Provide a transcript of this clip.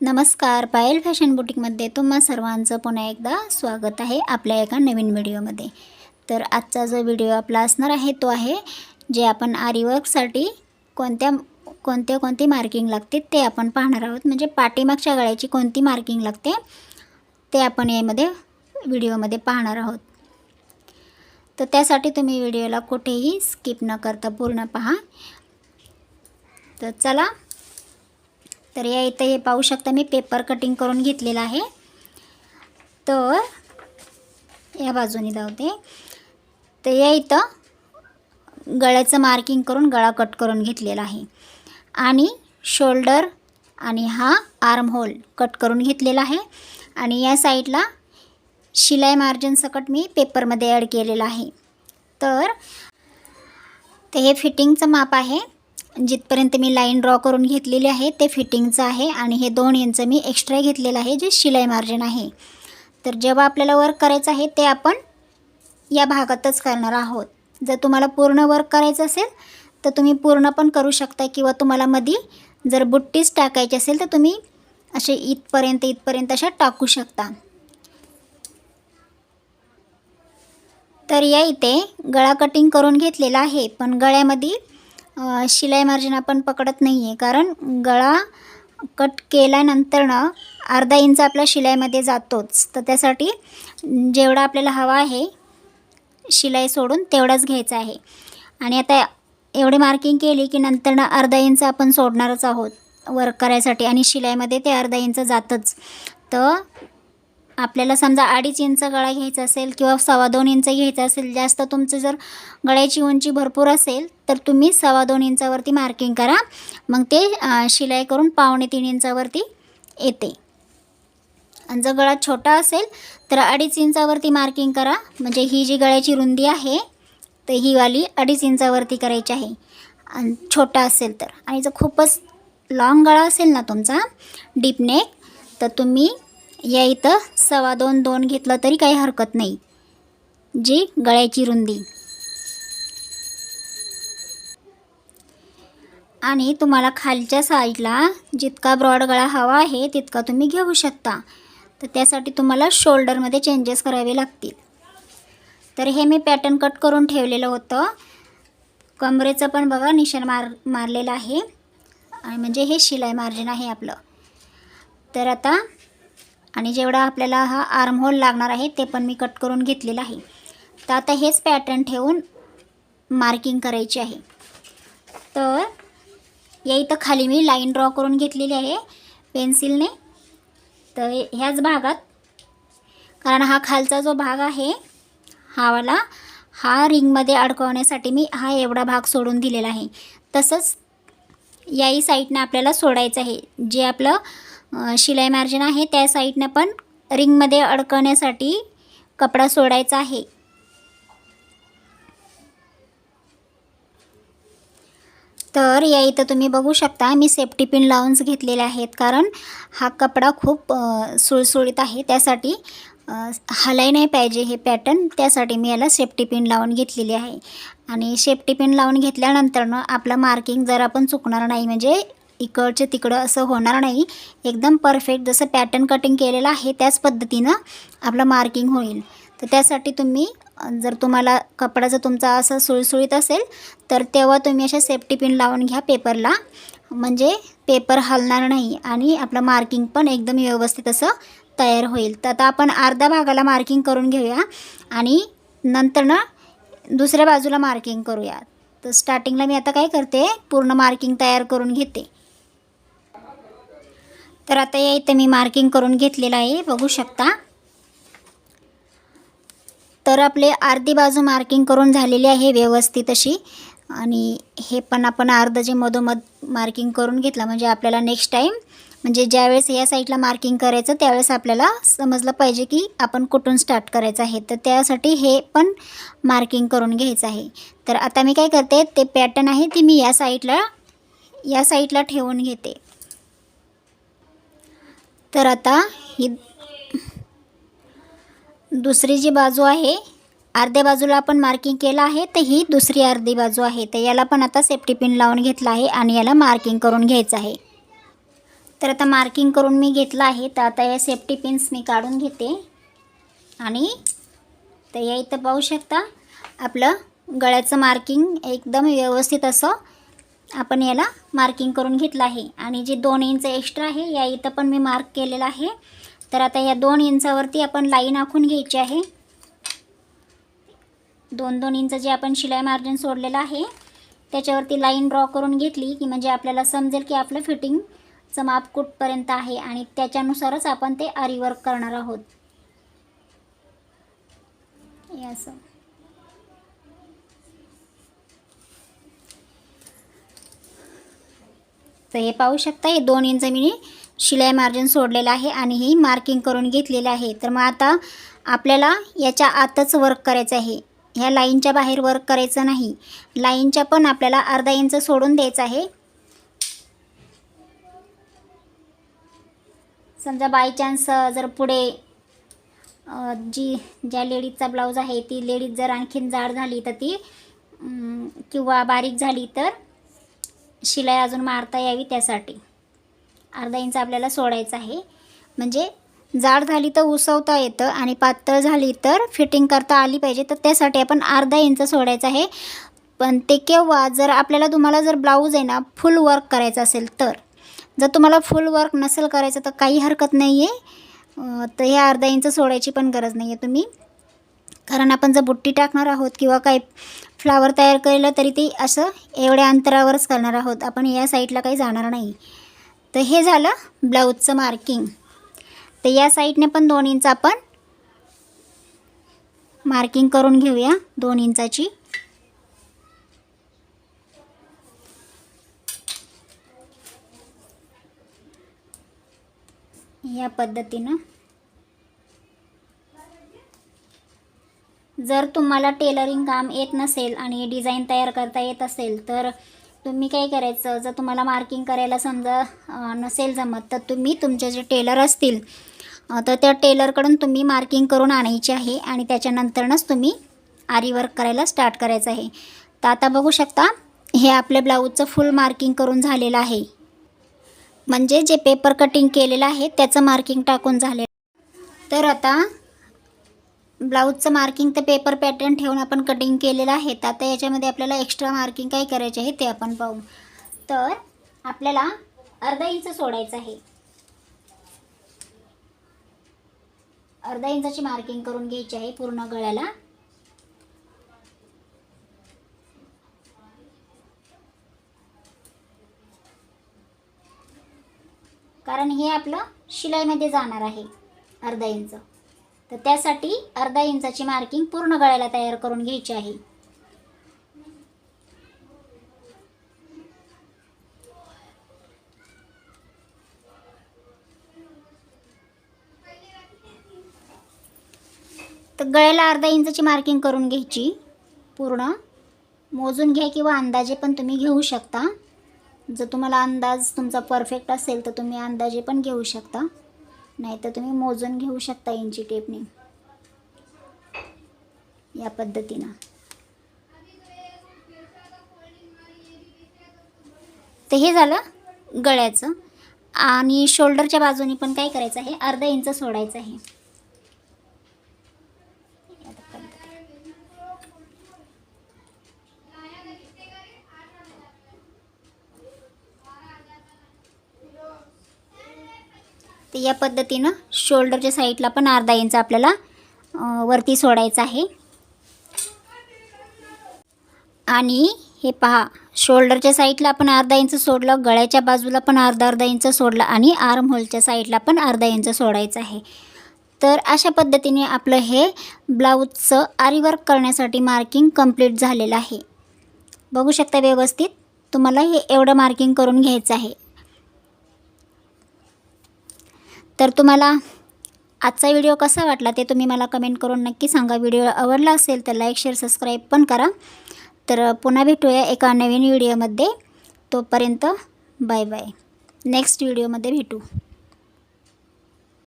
नमस्कार पायल फॅशन बुटीकमध्ये तुम्हा सर्वांचं पुन्हा एकदा स्वागत आहे आपल्या एका नवीन व्हिडिओमध्ये. तर आजचा जो व्हिडिओ आपला असणार आहे तो आहे जे आपण आरीवर्कसाठी कोणत्या कोणत्या कोणती मार्किंग लागते ते आपण पाहणार आहोत. म्हणजे पाठीमागच्या गळ्याची कोणती मार्किंग लागते ते आपण यामध्ये व्हिडिओमध्ये पाहणार आहोत. तर त्यासाठी तुम्ही व्हिडिओला कुठेही स्किप न करता पूर्ण पहा. तर चला तर या इथं हे पाहू शकता मी पेपर कटिंग करून घेतलेलं आहे. तर या बाजूने धावते तर या इथं गळ्याचं मार्किंग करून गळा कट करून घेतलेला आहे. आणि शोल्डर आणि हा आर्म होल कट करून घेतलेला आहे. आणि या साईडला शिलाई मार्जिन सकट मी पेपरमध्ये ॲड केलेलं आहे. तर ते हे फिटिंगचं माप आहे. जिथपर्यंत मी लाईन ड्रॉ करून घेतलेली आहे ते फिटिंगचं आहे आणि हे दोन इंच मी एक्स्ट्रा घेतलेलं आहे जे शिलाई मार्जिन आहे. तर जेव्हा आपल्याला वर्क करायचं आहे ते आपण या भागातच करणार आहोत. जर तुम्हाला पूर्ण वर्क करायचं असेल तर तुम्ही पूर्ण पण करू शकता किंवा तुम्हाला मधी जर बुट्टीच टाकायची असेल तर तुम्ही असे इथपर्यंत इथपर्यंत अशा टाकू शकता. तर या इथे गळा कटिंग करून घेतलेला आहे पण गळ्यामध्ये शिलाई मार्जिन आपण पकडत नाही आहे कारण गळा कट केल्यानंतरनं अर्धा इंच आपला शिलाईमध्ये जातोच. तर त्यासाठी जेवढा आपल्याला हवा आहे शिलाई सोडून तेवढाच घ्यायचा आहे. आणि आता एवढी मार्किंग केली की नंतरनं अर्धा इंच आपण सोडणारच आहोत. वर्क करायसाठी आणि शिलाईमध्ये ते अर्धा इंच जातच. तर आपल्याला समजा अडीच इंच गळा घ्यायचा असेल किंवा सव्वा दोन इंच घ्यायचा असेल जास्त तुमचं जर गळ्याची उंची भरपूर असेल तर तुम्ही सव्वा दोन इंचावरती मार्किंग करा. मग ते शिलाई करून पावणे तीन इंचावरती येते. आणि जर गळा छोटा असेल तर अडीच इंचावरती मार्किंग करा. म्हणजे ही जी गळ्याची रुंदी आहे तर ही वाली अडीच इंचावरती करायची आहे. आणि छोटा असेल तर. आणि जर खूपच लाँग गळा असेल ना तुमचा डीप नेक तर तुम्ही या इथं सव्वा दोन दोन घेतलं तरी काही हरकत नाही. जी गळ्याची रुंदी. आणि तुम्हाला खालच्या साईडला जितका ब्रॉड गळा हवा आहे तितका तुम्ही घेऊ शकता. तर त्यासाठी तुम्हाला शोल्डरमध्ये चेंजेस करावे लागतील. तर हे मी पॅटर्न कट करून ठेवलेलं होतं. कमरेचं पण बघा निशाण मार मारलेलं आहे. आणि म्हणजे हे शिलाई मार्जिन आहे आपलं. तर आता आणि जेवढा आपल्याला हा आर्म होल लागणार आहे ते पण मी कट करून घेतलेलं आहे. तर आता हेच पॅटर्न ठेवून मार्किंग करायची आहे. तर या इथं खाली मी लाईन ड्रॉ करून घेतलेली आहे पेन्सिलने तर ह्याच भागात कारण हा खालचा जो भाग आहे हा वाला हा रिंगमध्ये अडकवण्यासाठी मी हा एवढा भाग सोडून दिलेला आहे. तसंच याही साईडनं आपल्याला सोडायचं आहे. जे आपलं शिलाई मार्जिन आहे. त्या साईडनं पण रिंगमध्ये अडकवण्यासाठी कपडा सोडायचा आहे. तर या इथं तुम्ही बघू शकता मी सेफ्टी पिन लावूनच घेतलेले आहेत. कारण हा कपडा खूप सुळसुळीत आहे. त्यासाठी हलाय नाही पाहिजे हे पॅटर्न त्यासाठी मी याला सेफ्टी पिन लावून घेतलेली आहे. आणि सेफ्टी पिन लावून घेतल्यानंतरनं आपलं मार्किंग जरा पण चुकणार नाही. म्हणजे इकडचे तिकडं असं होणार नाही. एकदम परफेक्ट जसं पॅटर्न कटिंग केलेलं आहे त्याच पद्धतीनं आपलं मार्किंग होईल. तर त्यासाठी तुम्ही जर तुम्हाला कपडा जर तुमचा असं सुळसुळीत असेल तर तेव्हा तुम्ही अशा सेफ्टी पिन लावून घ्या पेपरला म्हणजे पेपर हलणार नाही आणि आपलं मार्किंग पण एकदम व्यवस्थित असं तयार होईल. तर आता आपण अर्धा भागाला मार्किंग करून घेऊया आणि नंतर ना दुसऱ्या बाजूला मार्किंग करूया. तर स्टार्टिंगला मी आता काय करते? पूर्ण मार्किंग तयार करून घेते. तर आता या इथं मी मार्किंग करून घेतलेलं आहे बघू शकता. तर आपले अर्धी बाजू मार्किंग करून झालेली आहे व्यवस्थित अशी. आणि हे पण आपण अर्ध जे मधोमध मार्किंग करून घेतलं म्हणजे आपल्याला नेक्स्ट टाईम म्हणजे ज्यावेळेस या साईडला मार्किंग करायचं त्यावेळेस आपल्याला समजलं पाहिजे की आपण कुठून स्टार्ट करायचं आहे. तर त्यासाठी हे पण मार्किंग करून घ्यायचं आहे. तर आता मी काय करते ते पॅटर्न आहे ती मी या साईडला या साईडला ठेवून घेते. तर आता ही दुसरी जी बाजू आहे अर्ध्या बाजूला आपण मार्किंग केलं आहे तर ही दुसरी अर्धी बाजू आहे. तर याला पण आता सेफ्टी पिन लावून घेतला आहे आणि याला मार्किंग करून घ्यायचं आहे. तर आता मार्किंग करून मी घेतलं आहे तर आता या सेफ्टी पिन्स मी काढून घेते. आणि तर या इथं पाहू शकता आपलं गळ्याचं मार्किंग एकदम व्यवस्थित असं आपण याला मार्किंग करून घेतलं आहे. आणि जे दोन इंच एक्स्ट्रा आहे या इथं पण मी मार्क केलेलं आहे. तर आता या दोन इंचावरती आपण लाईन आखून घ्यायची आहे. दोन दोन इंच जे आपण शिलाई मार्जिन सोडलेलं आहे त्याच्यावरती लाईन ड्रॉ करून घेतली की म्हणजे आपल्याला समजेल की आपलं फिटिंगचं माप कुठपर्यंत आहे आणि त्याच्यानुसारच आपण ते आरी वर्क करणार आहोत. असं. तर हे पाहू शकता हे दोन इंच मी शिलाई मार्जिन सोडलेलं आहे आणि ही मार्किंग करून घेतलेलं आहे. तर मग आता आपल्याला याच्या आतच वर्क करायचं आहे. ह्या लाईनच्या बाहेर वर्क करायचं नाही. लाईनच्या पण आपल्याला अर्धा इंच सोडून द्यायचं आहे. समजा बाय चान्स जर पुढे जी ज्या लेडीजचा ब्लाऊज आहे ती लेडीज जर आणखीन जाड झाली तर ती किंवा बारीक झाली तर शिलाई अजून मारता यावी त्यासाठी. अर्धा इंच आपल्याला सोडायचं आहे. म्हणजे जाड झाली तर उसवता येतं आणि पातळ झाली तर फिटिंग करता आली पाहिजे. तर त्यासाठी आपण अर्धा इंच सोडायचं आहे. पण ते केव्हा जर आपल्याला तुम्हाला जर ब्लाऊज आहे ना फुल वर्क करायचं असेल तर. जर तुम्हाला फुल वर्क नसेल करायचं तर काही हरकत नाही आहे तर हे अर्धा इंच सोडायची पण गरज नाही आहे तुम्ही. कारण आपण जर बुट्टी टाकणार आहोत किंवा काही फ्लावर तयार केलं तरी ते असं एवढ्या अंतरावरच करणार आहोत. आपण या साईडला काही जाणार नाही. तर हे झालं ब्लाऊजचं मार्किंग. तर या साईडने पण दोन इंच आपण मार्किंग करून घेऊया दोन इंचाची. या पद्धतीनं जर तुम्हाला टेलरिंग काम येत नसेल आणि डिझाईन तयार करता येत असेल तर तुम्ही काय करायचं? जर तुम्हाला मार्किंग करायला समजा नसेल जमत तर तुम्ही तुमचे जे टेलर असतील तर त्या टेलरकडून तुम्ही मार्किंग करून आणायची आहे आणि त्याच्यानंतरच तुम्ही आरी वर्क करायला स्टार्ट करायचं आहे. तर आता बघू शकता हे आपल्या ब्लाऊजचं फुल मार्किंग करून झालेलं आहे. म्हणजे जे पेपर कटिंग केलेलं आहे त्याचं मार्किंग टाकून झालेलं तर आता ब्लाऊजचं मार्किंग तर पेपर पॅटर्न ठेवून आपण कटिंग केलेलं आहे. तर आता याच्यामध्ये आपल्याला एक्स्ट्रा मार्किंग काय करायचे आहे ते आपण पाहू. तर आपल्याला अर्धा इंच सोडायचं आहे. अर्धा इंचाची मार्किंग करून घ्यायची आहे पूर्ण गळ्याला. कारण हे आपलं शिलाईमध्ये जाणार आहे अर्धा इंच. तर त्यासाठी अर्धा इंचाची मार्किंग पूर्ण गळ्याला तयार करून घ्यायची आहे. तर गळ्याला अर्धा इंचाची मार्किंग करून घ्यायची. पूर्ण. मोजून घ्या किंवा अंदाजे पण तुम्ही घेऊ शकता. जर तुम्हाला अंदाज तुमचा परफेक्ट असेल तर तुम्ही अंदाजे पण घेऊ शकता. नाहीतर तुम्ही मोजून घेऊ शकता इंची टेपने या पद्धतीनं. तर हे झालं गळ्याचं. आणि शोल्डरच्या बाजूनी पण काय करायचं आहे? अर्धा इंच सोडायचं आहे. तर या पद्धतीनं शोल्डरच्या साईडला पण अर्धा इंच आपल्याला वरती सोडायचं आहे. आणि हे पहा शोल्डरच्या साईडला आपण अर्धा इंच सोडलं गळ्याच्या बाजूला पण अर्धा अर्धा इंच सोडलं आणि आर्म होलच्या साईडला पण अर्धा इंच सोडायचं आहे. तर अशा पद्धतीने आपलं हे ब्लाऊजचं आरीवर्क करण्यासाठी मार्किंग कंप्लीट झालेलं आहे. बघू शकता व्यवस्थित तुम्हाला हे एवढं मार्किंग करून घ्यायचं आहे. तर तुम्हाला आजचा व्हिडिओ कसा वाटला ते तुम्ही मला कमेंट करून नक्की सांगा. व्हिडिओ आवडला असेल तर लाईक शेअर सबस्क्राईब पण करा. तर पुन्हा भेटूया एका नवीन व्हिडिओमध्ये. तोपर्यंत बाय बाय नेक्स्ट व्हिडिओमध्ये भेटू.